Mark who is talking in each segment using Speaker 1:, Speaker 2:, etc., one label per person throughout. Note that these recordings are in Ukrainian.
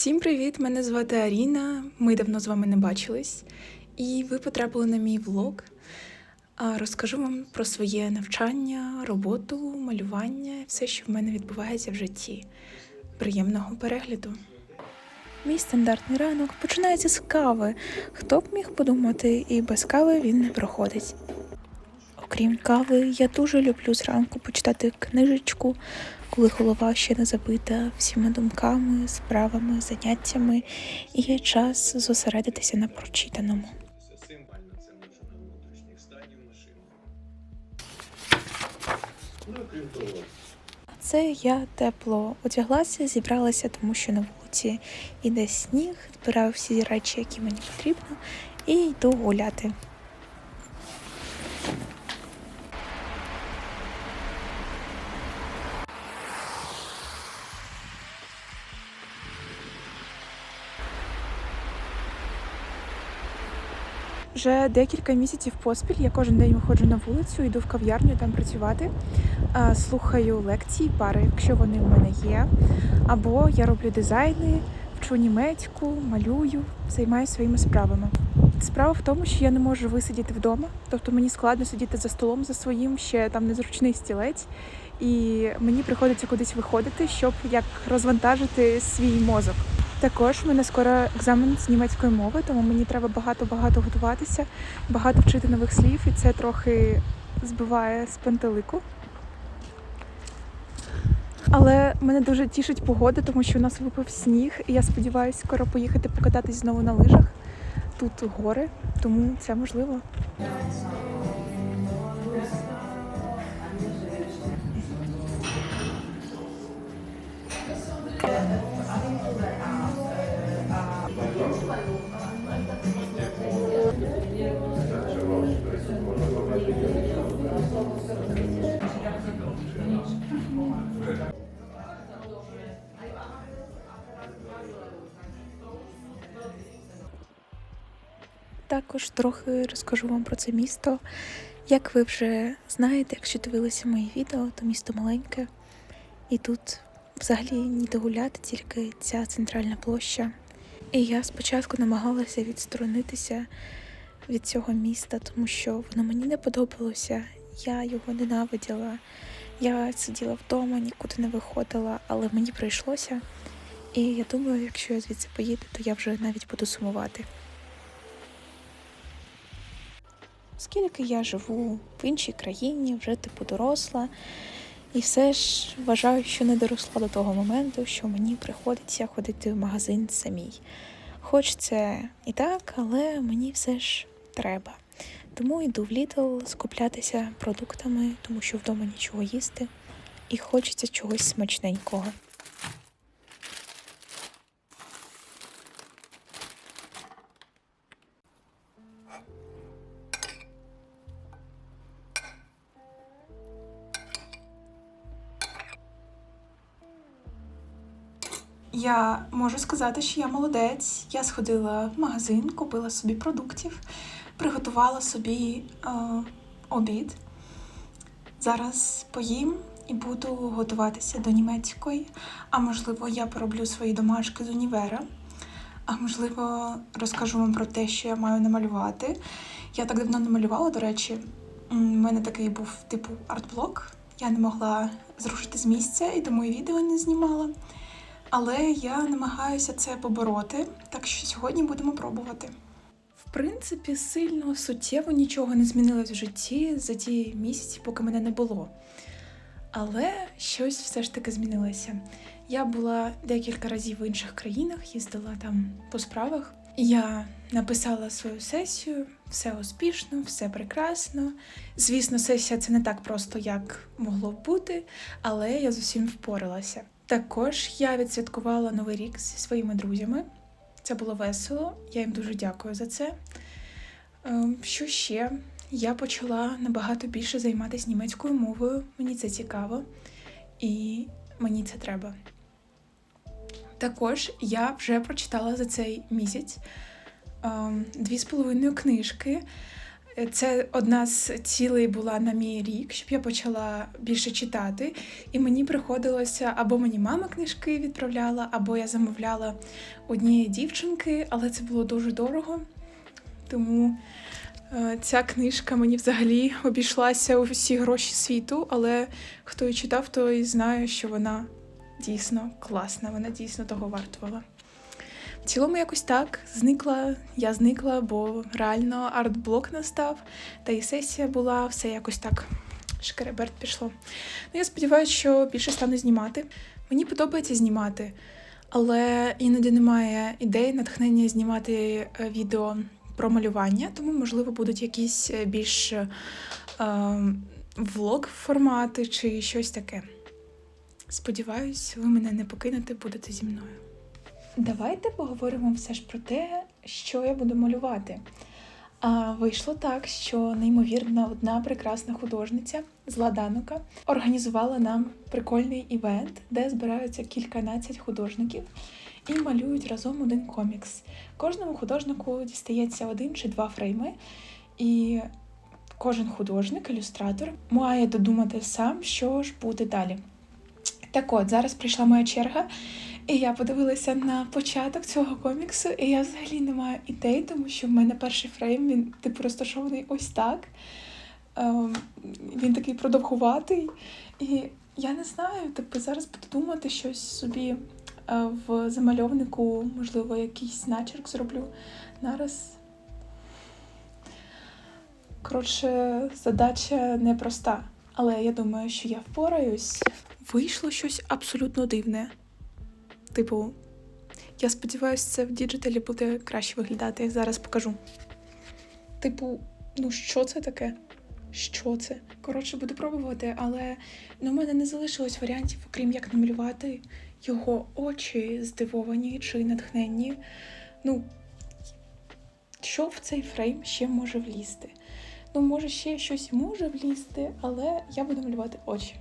Speaker 1: Всім привіт! Мене звати Аріна. Ми давно з вами не бачились, і ви потрапили на мій влог. Розкажу вам про своє навчання, роботу, малювання все, що в мене відбувається в житті. Приємного перегляду! Мій стандартний ранок починається з кави. Хто б міг подумати, і без кави він не проходить. Окрім кави, я дуже люблю зранку почитати книжечку, коли голова ще не забита всіма думками, справами, заняттями, і є час зосередитися на прочитаному.
Speaker 2: Того,
Speaker 1: Це я тепло одяглася, зібралася, тому що на вулиці іде сніг, збираю всі речі, які мені потрібно, і йду гуляти. Вже декілька місяців поспіль я кожен день виходжу на вулицю, йду в кав'ярню там працювати, слухаю лекції, пари, якщо вони в мене є. Або я роблю дизайни, вчу німецьку, малюю, займаюся своїми справами. Справа в тому, що я не можу висидіти вдома, тобто мені складно сидіти за столом за своїм, ще там незручний стілець, і мені приходиться кудись виходити, щоб як розвантажити свій мозок. Також в мене скоро екзамен з німецької мови, тому мені треба багато-багато готуватися, багато вчити нових слів, і це трохи збиває з пантелику. Але мене дуже тішить погода, тому що у нас випав сніг, і я сподіваюся скоро поїхати покататись знову на лижах. Тут гори, тому це можливо. Також трохи розкажу вам про це місто. Як ви вже знаєте, якщо дивилися мої відео, то місто маленьке, і тут взагалі ніде гуляти, тільки ця центральна площа. І я спочатку намагалася відсторонитися від цього міста, тому що воно мені не подобалося. Я його ненавиділа. Я сиділа вдома, нікуди не виходила, але мені прийшлося. І я думаю, якщо я звідси поїду, то я вже навіть буду сумувати. Оскільки я живу в іншій країні, вже типу доросла, і все ж вважаю, що не доросла до того моменту, що мені приходиться ходити в магазин самій. Хоч це і так, але мені все ж треба. Тому йду в Lidl скуплятися продуктами, тому що вдома нічого їсти, і хочеться чогось смачненького. Я можу сказати, що я молодець. Я сходила в магазин, купила собі продуктів, приготувала собі е, обід. Зараз поїм і буду готуватися до німецької. А можливо, я пороблю свої домашки з універа. А можливо, розкажу вам про те, що я маю намалювати. Я так давно не малювала, до речі. У мене такий був типу арт-блок. Я не могла зрушити з місця і тому і відео не знімала. Але я намагаюся це побороти, так що сьогодні будемо пробувати. В принципі, сильно суттєво нічого не змінилось в житті за ті місяці, поки мене не було. Але щось все ж таки змінилося. Я була декілька разів в інших країнах, їздила там по справах. Я написала свою сесію, все успішно, все прекрасно. Звісно, сесія це не так просто, як могло б бути, але я з усім впоралася. Також я відсвяткувала новий рік зі своїми друзями. Це було весело, я їм дуже дякую за це. Ем, Що ще? Я почала набагато більше займатися німецькою мовою. Мені це цікаво і мені це треба. Також я вже прочитала за цей місяць ем, дві з половиною книжки. Це одна з цілей була на мій рік, щоб я почала більше читати. І мені приходилося або мені мама книжки відправляла, або я замовляла однієї дівчинки, але це було дуже дорого. Тому е, ця книжка мені взагалі обійшлася у всі гроші світу, але хто її читав, той знає, що вона дійсно класна, вона дійсно того вартувала. В цілому якось так зникла, я зникла, бо реально артблок настав, та і сесія була, все якось так шкереберт пішло. Ну, я сподіваюся, що більше стану знімати. Мені подобається знімати, але іноді немає ідей, натхнення знімати е, відео про малювання, тому, можливо, будуть якісь е, більш е, влог формати чи щось таке. Сподіваюсь, ви мене не покинете, будете зі мною. Давайте поговоримо все ж про те, що я буду малювати. А вийшло так, що неймовірно одна прекрасна художниця з Ладанука організувала нам прикольний івент, де збираються кільканадцять художників і малюють разом один комікс. Кожному художнику дістається один чи два фрейми, і кожен художник, ілюстратор, має додумати сам, що ж буде далі. Так от, зараз прийшла моя черга, і я подивилася на початок цього коміксу, і я взагалі не маю ідей, тому що в мене перший фрейм він типу розташований ось так. Ем, він такий продовгуватий. І я не знаю, типу зараз буду думати щось собі е, в замальовнику, можливо, якийсь начерк зроблю. Нараз. Коротше, задача непроста, але я думаю, що я впораюсь. Вийшло щось абсолютно дивне. Типу, я сподіваюся, це в діджиталі буде краще виглядати. Зараз покажу. Типу, ну що це таке? Що це? Коротше, буду пробувати, але ну, в мене не залишилось варіантів, окрім як намалювати його очі здивовані чи натхненні. Ну, що в цей фрейм ще може влізти? Ну, може, ще щось може влізти, але я буду малювати очі.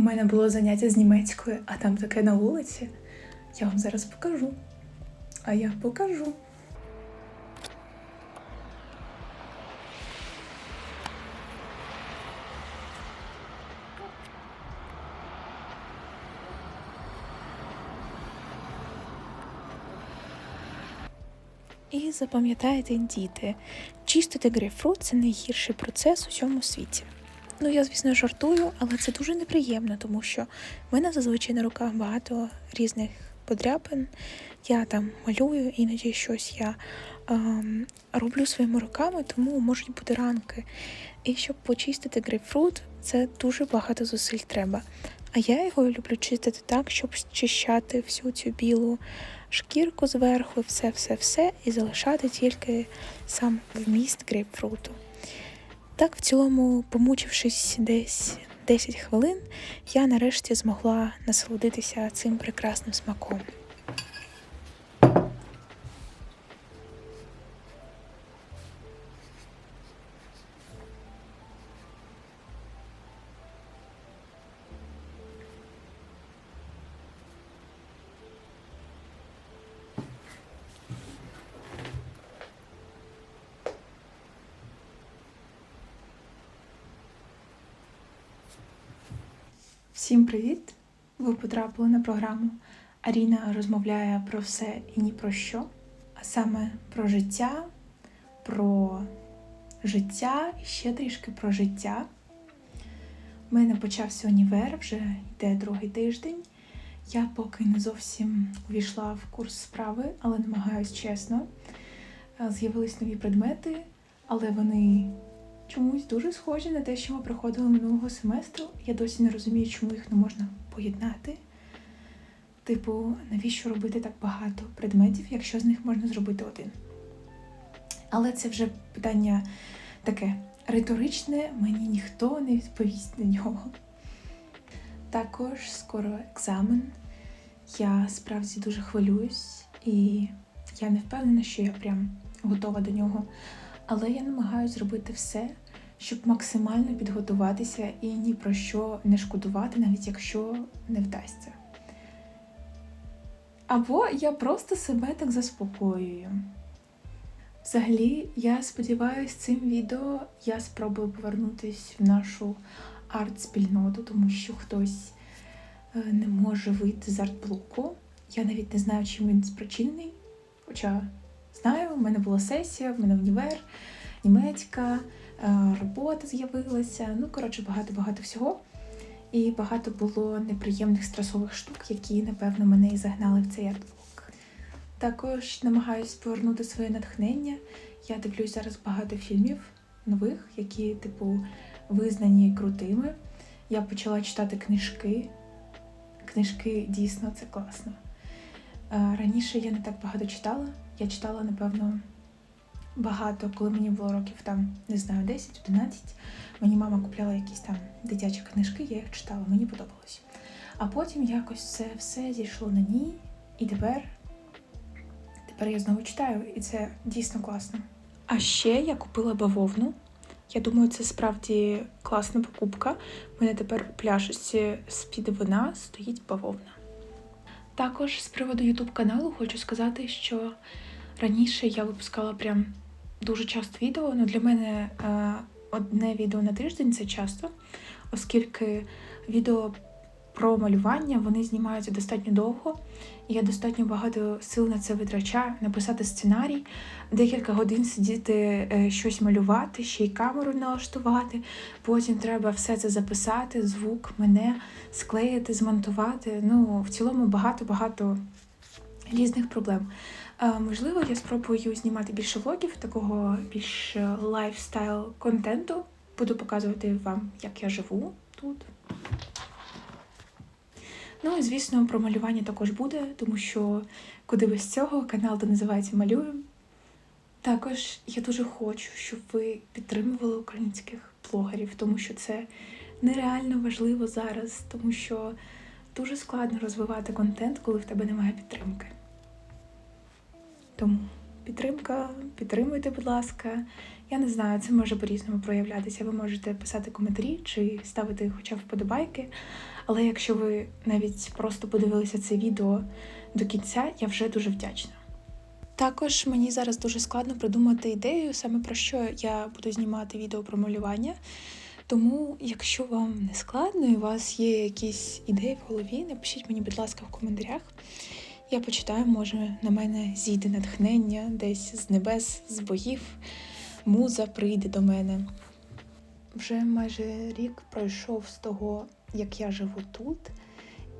Speaker 1: У мене було заняття з німецькою, а там таке на вулиці. Я вам зараз покажу. А я покажу. І запам'ятайте, діти, чистити грейпфрут – це найгірший процес у цьому світі. Ну, я, звісно, жартую, але це дуже неприємно, тому що в мене зазвичай на руках багато різних подряпин. Я там малюю, іноді щось я ем, роблю своїми руками, тому можуть бути ранки. І щоб почистити грейпфрут, це дуже багато зусиль треба. А я його люблю чистити так, щоб щищати всю цю білу шкірку зверху, все-все-все, і залишати тільки сам вміст грейпфруту. Так, в цілому, помучившись десь 10 хвилин, я нарешті змогла насолодитися цим прекрасним смаком. Всім привіт! Ви потрапили на програму Аріна розмовляє про все і ні про що, а саме про життя, про життя і ще трішки про життя. У мене почався універ, вже йде другий тиждень. Я поки не зовсім увійшла в курс справи, але намагаюсь чесно. З'явились нові предмети, але вони чомусь дуже схожі на те, що ми проходили минулого семестру. Я досі не розумію, чому їх не можна поєднати. Типу, навіщо робити так багато предметів, якщо з них можна зробити один? Але це вже питання таке риторичне, мені ніхто не відповість на нього. Також скоро екзамен. Я справді дуже хвилююсь, і я не впевнена, що я прям готова до нього. Але я намагаюся зробити все, щоб максимально підготуватися і ні про що не шкодувати, навіть якщо не вдасться. Або я просто себе так заспокоюю. Взагалі, я сподіваюся, цим відео я спробую повернутися в нашу арт-спільноту, тому що хтось е, не може вийти з артблоку. Я навіть не знаю, чим він спричинений. Хоча знаю, в мене була сесія, в мене універ, німецька, е, робота з'явилася. Ну, коротше, багато-багато всього. І багато було неприємних стресових штук, які, напевно, мене і загнали в цей артблок. Також намагаюсь повернути своє натхнення. Я дивлюсь зараз багато фільмів нових, які, типу, визнані крутими. Я почала читати книжки. Книжки дійсно це класно. Е, Раніше я не так багато читала. Я читала, напевно, багато, коли мені було років там, не знаю, 10-11. Мені мама купляла якісь там дитячі книжки, я їх читала, мені подобалось. А потім якось це все зійшло на ній, і тепер, тепер я знову читаю, і це дійсно класно. А ще я купила бавовну. Я думаю, це справді класна покупка. У мене тепер у пляшечці з-під вина стоїть бавовна. Також з приводу YouTube каналу хочу сказати, що раніше я випускала прям дуже часто відео. Ну для мене е, одне відео на тиждень це часто, оскільки відео про малювання вони знімаються достатньо довго, і я достатньо багато сил на це витрачаю, написати сценарій, декілька годин сидіти е, щось малювати, ще й камеру налаштувати. Потім треба все це записати, звук, мене склеїти, змонтувати. Ну, в цілому багато-багато різних проблем. Можливо, я спробую знімати більше влогів, такого більш лайфстайл контенту. Буду показувати вам, як я живу тут. Ну і звісно, про малювання також буде, тому що куди без цього канал де називається Малюю. Також я дуже хочу, щоб ви підтримували українських блогерів, тому що це нереально важливо зараз, тому що дуже складно розвивати контент, коли в тебе немає підтримки. Тому підтримка, підтримуйте, будь ласка. Я не знаю, це може по-різному проявлятися. Ви можете писати коментарі чи ставити хоча б вподобайки. Але якщо ви навіть просто подивилися це відео до кінця, я вже дуже вдячна. Також мені зараз дуже складно придумати ідею, саме про що я буду знімати відео про малювання. Тому, якщо вам не складно і у вас є якісь ідеї в голові, напишіть мені, будь ласка, в коментарях. Я почитаю, може, на мене зійде натхнення десь з небес, з боїв. Муза прийде до мене. Вже майже рік пройшов з того, як я живу тут,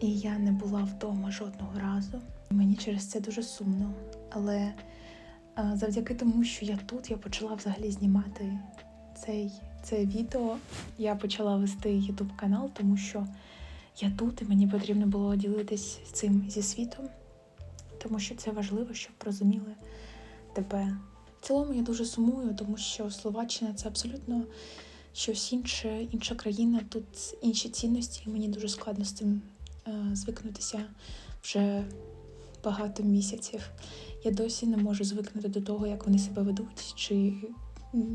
Speaker 1: і я не була вдома жодного разу. Мені через це дуже сумно. Але завдяки тому, що я тут, я почала взагалі знімати цей, це відео. Я почала вести YouTube канал, тому що я тут і мені потрібно було ділитись цим зі світом, тому що це важливо, щоб розуміли тебе. В цілому я дуже сумую, тому що Словаччина це абсолютно щось інше, інша країна, тут інші цінності, і мені дуже складно з цим е, звикнутися вже багато місяців. Я досі не можу звикнути до того, як вони себе ведуть, чи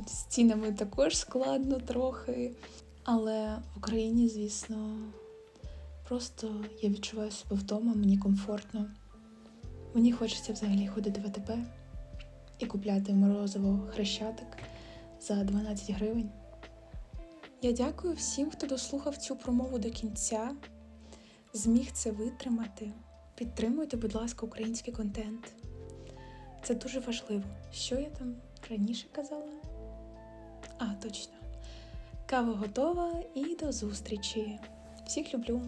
Speaker 1: з цінами також складно трохи. Але в Україні, звісно, просто я відчуваю себе вдома, мені комфортно. Мені хочеться взагалі ходити в АТБ і купляти морозиво хрещатик за 12 гривень. Я дякую всім, хто дослухав цю промову до кінця, зміг це витримати. Підтримуйте, будь ласка, український контент. Це дуже важливо. Що я там раніше казала? А, точно. Кава готова і до зустрічі. Всіх люблю!